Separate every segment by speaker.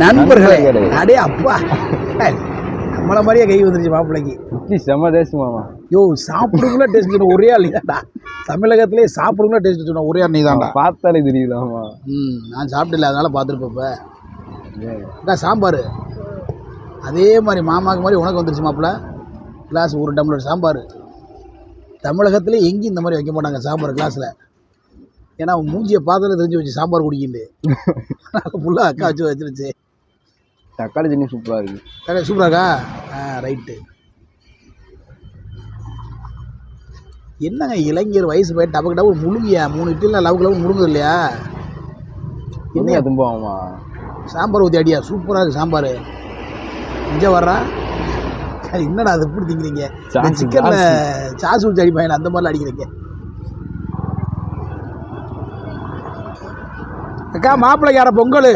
Speaker 1: நண்பர்களே. அடே அப்பா. நம்மள மாதிரியே கை வந்துருச்சு மாப்பிள்ளைக்கு.
Speaker 2: இட்லி செம்ம டேஸ்ட் மாமா.
Speaker 1: யோ சாப்பிடுங்களா டேஸ்ட் சொன்ன ஒரே ஆள் நீதான்டா தமிழகத்திலே சாப்பிடுங்களா டேஸ்ட் சொன்ன ஒரே ஆள் நீதான்டா
Speaker 2: பார்த்தாலே தெரியுது ஆமா
Speaker 1: ம் நான் சாப்பிடல அதனால பார்த்துருப்பேன் சாம்பார். அதே மாதிரி மாமாக்கு மாதிரி உனக்கு வந்துருச்சு மாப்பிள்ள. கிளாஸ் ஒரு டம்ளர் சாம்பார். தமிழகத்திலே எங்கேயும் இந்த மாதிரி வைக்க மாட்டாங்க சாம்பார் கிளாஸில் ஏன்னா மூஞ்சியை பார்த்தாலே தெரிஞ்சு வச்சு சாம்பார் குடிக்கிண்டு ஃபுல்லாக அக்கா வச்சு வச்சிருச்சு.
Speaker 2: தக்காளி சட்னி சூப்பரா இருக்கு.
Speaker 1: கடை சூப்பராக்கா ஆ ரைட்டு என்னங்க இளைஞர் வயசு போய் டபக்கு டபக்கு முழுங்கியா? மூணு இட்லியில் லவுக்கு லவு முழுங்குது இல்லையா?
Speaker 2: என்ன? தும்பம் ஆமா
Speaker 1: சாம்பார் ஊற்றி அடியா? சூப்பராக இருக்குது சாம்பார். இங்கே வர்றா? என்னடா அது எப்படி திங்கிறீங்க? சிக்கனில் சாஸ் ஊற்றி அடிப்பாங்க அந்த மாதிரிலாம் அடிக்கிறீங்க? அக்கா மாப்பிள்ளைக்கு அரை பொங்கல்?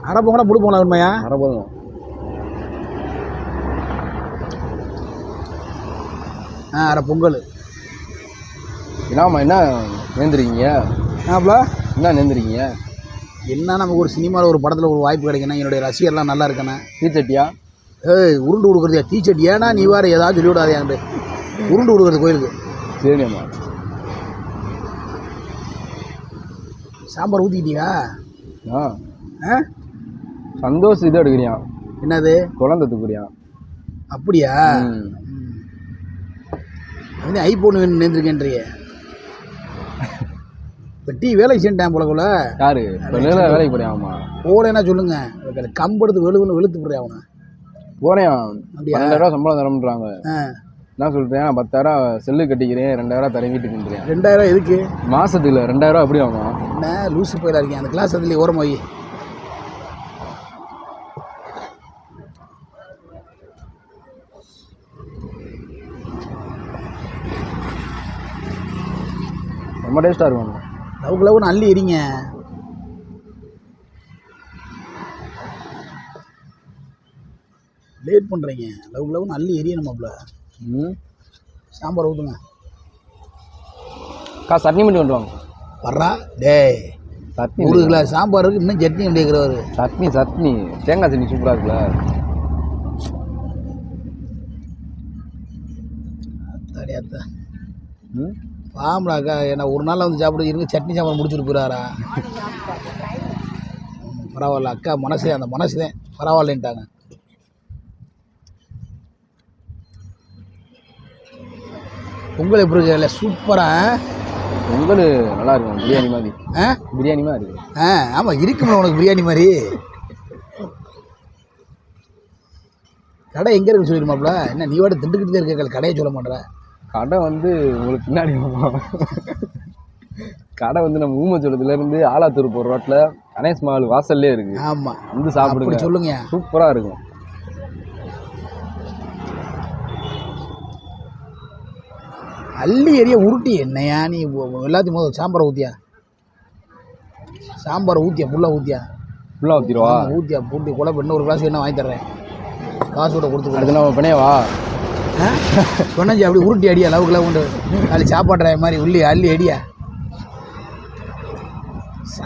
Speaker 1: அரை பொங்கலா முழு பொங்கலா உண்மையா
Speaker 2: அரை போதும்.
Speaker 1: ஆ அரை பொங்கல்.
Speaker 2: என்னம்மா என்ன நேர்ந்துருக்கீங்க?
Speaker 1: ஆப்ல
Speaker 2: என்ன நேர்ந்துருக்கீங்க?
Speaker 1: என்ன நமக்கு ஒரு சினிமாவில் ஒரு படத்தில் ஒரு வாய்ப்பு கிடைக்கணும் என்னுடைய ரசிகர்லாம் நல்லா இருக்கணும்
Speaker 2: தீச்சட்டியா
Speaker 1: ஏய் உருண்டு கொடுக்குறதா டீச்சர்ட் ஏன்னா நீ வேறு ஏதாவது சொல்லி விடாதே உருண்டு கொடுக்குறது கோயிலுக்கு.
Speaker 2: சரிம்மா
Speaker 1: சாம்பார் ஊற்றிக்கிட்டியா
Speaker 2: ஆ.
Speaker 1: ஆ?
Speaker 2: சந்தோஷ் இது எடுக்கிறியான்
Speaker 1: என்னது?
Speaker 2: குழந்தை தூக்குறியான்
Speaker 1: அப்படியா. வந்து ஐபோன் வேணும் நேர்ந்துருக்கேன்றிய இப்போ டீ வேலைக்கு செஞ்சிட்டேன் போலக்குள்ள
Speaker 2: யாரு? இப்போ நேரில் வேலைக்கு போறியாமா
Speaker 1: போலேன்னா சொல்லுங்க. எனக்கு கம்பெடுத்து வெளுவுன்னு வெளுத்து போடுறேன் அவனை?
Speaker 2: போறேன் ரூபா சம்பளம் தரமுன்றாங்க என்ன சொல்றேன்? பத்தாயிரம் செல்லு கட்டிக்கிறேன். ரெண்டாயிரம் தரேன் வீட்டுக்கு நின்றேன்
Speaker 1: ரெண்டாயிரம் எதுக்கு?
Speaker 2: மாசத்துக்கு ரெண்டாயிரம் எப்படி ஆகும்?
Speaker 1: என்ன? லூசு போயிடா இருக்கேன் அந்த கிளாஸ் அதுலேயே ஓரம்
Speaker 2: ரொம்ப டேஸ்டா இருக்கும்
Speaker 1: லவுக்கு லவுன்னு அள்ளி எறிங்க. லேட் பண்ணுறீங்க லவுக்கு லவுன்னு அள்ளி எரியணுமாப்ல
Speaker 2: ம்.
Speaker 1: சாம்பார் ஊற்றுங்க
Speaker 2: அக்கா சட்னி மட்டும் கொண்டு வாங்க.
Speaker 1: வர்றா? டேய்
Speaker 2: சட்னி
Speaker 1: ஒரு கிளாஸ் சாம்பாருக்கு இன்னும் சட்னி கேட்குறவர்
Speaker 2: சட்னி சட்னி. தேங்காய் சட்னி சூப்பரா இருக்குல்ல.
Speaker 1: அத்தாடி அத்தா.
Speaker 2: ம்.
Speaker 1: பாம்பலாக்கா என்ன ஒரு நாள் வந்து சாப்பிட இருங்க சட்னி சாம்பார் முடிச்சுட்டு போயிடாரா பரவாயில்ல அக்கா மனசு அந்த மனசு தான் பரவாயில்லன்ட்டாங்க. பொங்கல் எப்படி இருக்கு? இல்லை சூப்பராக
Speaker 2: பொங்கல் நல்லா இருக்கும் பிரியாணி மாதிரி.
Speaker 1: ஆ?
Speaker 2: பிரியாணி மாதிரி இருக்கு.
Speaker 1: ஆ ஆமாம் இருக்குமா உனக்கு பிரியாணி மாதிரி. கடை எங்கே இருக்குன்னு சொல்லிடுமாப்ல என்ன நீ வாட திண்டுக்கிட்டு தான் இருக்க கடையை சொல்ல மாட்டேற.
Speaker 2: கடை வந்து உங்களுக்கு பின்னாடி. கடை வந்து நம்ம ஊமச்சோளத்துல இருந்து ஆலாத்தூர் போகிற ரோட்டில் கணேஷ் மஹால் வாசல்லே இருக்கு.
Speaker 1: ஆமாம்
Speaker 2: வந்து சாப்பிடுங்க.
Speaker 1: சொல்லுங்க.
Speaker 2: சூப்பரா இருக்கும்.
Speaker 1: அள்ளி எரிய உருட்டி என்னையா நீ எல்லாத்தையும் முதல்ல சாம்பாரை ஊற்றியா சாம்பாரை ஊற்றியா ஃபுல்லாக ஊற்றியா
Speaker 2: ஃபுல்லாக ஊற்றிடுவா
Speaker 1: ஊற்றியா பூட்டி இன்னும் ஒரு கிளாஸ் வேணா வாங்கி தர்றேன். காசு கூட கொடுத்து
Speaker 2: அடுத்து நம்ம பிணையவா?
Speaker 1: சொன்னஞ்சி அப்படி உருட்டி அடியா லவுக்கு லவ் உண்டு. நாளைக்கு சாப்பாடுற மாதிரி உள்ளி அள்ளி அடியா.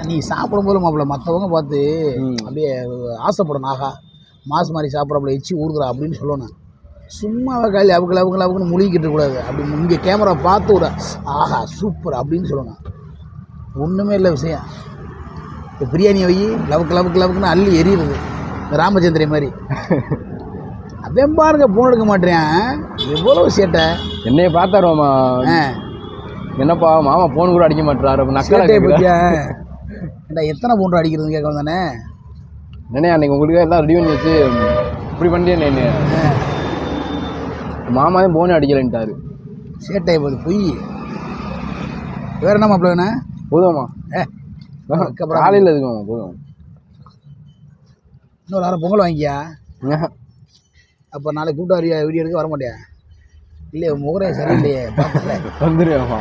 Speaker 1: நீ சாப்பிடும்போது மாப்பிள்ள மற்றவங்க பார்த்து. அப்படியே ஆசைப்படணும் ஆகா மாசு மாதிரி சாப்பிட்றப்பல எச்சி ஊறுதுறா அப்படின்னு சொல்லணும். சும்மா காலி அவுக்கு லவுக்கு லவுக்குன்னு முழுகிக்கிட்டு கூடாது அப்படி இங்கே கேமரா பார்த்து விட ஆஹா சூப்பர் அப்படின்னு சொல்லணும். ஒன்றுமே இல்லை விஷயம். இப்போ பிரியாணி வை லவுக்கு லவுக்கு லவுக்குன்னு அள்ளி எரியுறது இந்த ராமச்சந்திரி மாதிரி. அவன் பாருங்க போன் எடுக்க மாட்டேன் எவ்வளோ சேட்டை?
Speaker 2: என்னைய பார்த்தாருவாமா
Speaker 1: ஆ.
Speaker 2: என்னப்பா மாமா போன் கூட அடிக்க மாட்டாரு நக்கலா?
Speaker 1: பற்றியா எத்தனை பவுண்டர் அடிக்கிறதுன்னு கேட்கணும் தானே
Speaker 2: என்னண்ணே அன்னைக்கு உங்களுக்கு எல்லாம் ரெடி பண்ணி வச்சு இப்படி பண்ணிட்டே என்ன மாமாவே போனே அடிக்கலன்ட்டாரு.
Speaker 1: சேட்டையை போது பொய். வேற என்ன மாப்பிள்ள வேணா
Speaker 2: போதுமா
Speaker 1: ஏ
Speaker 2: காலையில் இருக்குமா போதும்.
Speaker 1: இன்னொரு அரை பொங்கல் வாங்கிக்கியா. அப்போ நாளைக்கு கூப்பிட்டு வரியா? வீடியோ எடுக்க வர மாட்டியா? இல்லையே முகரே சரியில்லையே பார்த்தல?
Speaker 2: வந்துருவேம்மா.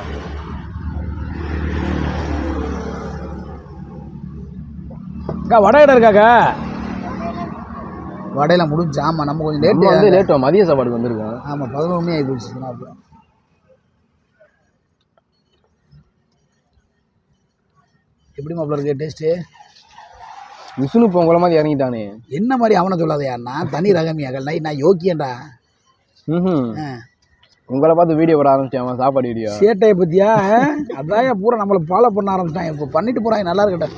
Speaker 1: அக்கா வடை கடை இருக்காக்கா வடையெல்லாம் முடிஞ்சு ஆமாம் நம்ம கொஞ்சம்
Speaker 2: நம்ம வந்து
Speaker 1: லேட்டு
Speaker 2: மதிய சாப்பாடுக்கு வந்திருக்கோம்.
Speaker 1: ஆமாம் பதினொன்று மணி ஆகி போச்சு சொன்னாப்புல எப்படி மாப்பிள்ள இருக்கு டேஸ்ட்டு
Speaker 2: விஷ்ணு உங்களை மாதிரி இறங்கிட்டானே.
Speaker 1: என்ன மாதிரி அவனை சொல்லாதயா நான் தனி ரகமியாக நான் யோக்கியன்டா
Speaker 2: ம். உங்களை பார்த்து வீடியோ போட ஆரம்பிச்சான் சாப்பாடு வீடியோ.
Speaker 1: சேட்டையை பற்றியா அதான் பூரா நம்மளை ஃபாலோ பண்ண ஆரம்பிச்சிட்டாங்க இப்போ பண்ணிட்டு போகிறாங்க நல்லா இருக்கட்டும்.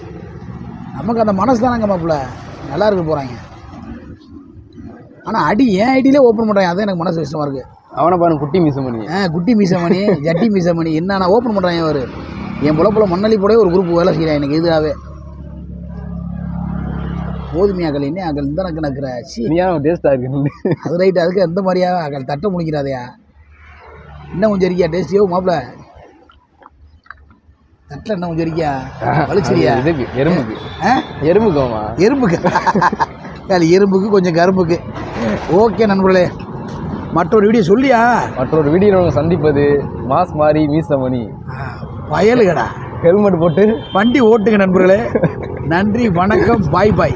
Speaker 1: நமக்கு அந்த மனசு தானங்க மாப்பிள்ள. நல்லா இருக்க போகிறாங்க ஆனால் அடி ஏன் ஐடியிலே ஓப்பன் பண்ணுறாங்க அதான் எனக்கு மனசு கஷ்டமாக இருக்குது
Speaker 2: அவனை பாருங்க குட்டி பண்ணி
Speaker 1: ஆ குட்டி மீசமணி ஜட்டி மீசமணி என்னென்ன ஓப்பன் பண்ணுறாங்க அவர் என் புலப்புல மண்ணலி போடவே ஒரு குரூப் வேலை செய்கிறான் எனக்கு எதிராகவே போதுமே அகல் என்ன அகல்? இந்த நக்கு நக்குற சி.
Speaker 2: நீ ஏன் டேஸ்டா இருக்கு
Speaker 1: அது ரைட்டு அதுக்கு எந்த மாதிரியா அகல்? தட்டை முடிக்கிறாதையா? இன்னும் கொஞ்சம் இருக்கியா டேஸ்டியோ மாப்பிள? தட்டில் இன்னும் கொஞ்சம் இருக்கியா வலிச்சிரியா
Speaker 2: இதுக்கு எறும்புக்கு. எறும்புக்கோமா?
Speaker 1: எறும்புக்கு. அது எறும்புக்கு கொஞ்சம் கரும்புக்கு. ஓகே நண்பர்களே. மற்றொரு வீடியோ சொல்லியா?
Speaker 2: மற்றொரு வீடியோவில் சந்திப்பது மாஸ் மாறி மீசமணி.
Speaker 1: பயலுகடா.
Speaker 2: ஹெல்மெட் போட்டு.
Speaker 1: வண்டி ஓட்டுங்க நண்பர்களே. நன்றி வணக்கம் பாய் பாய்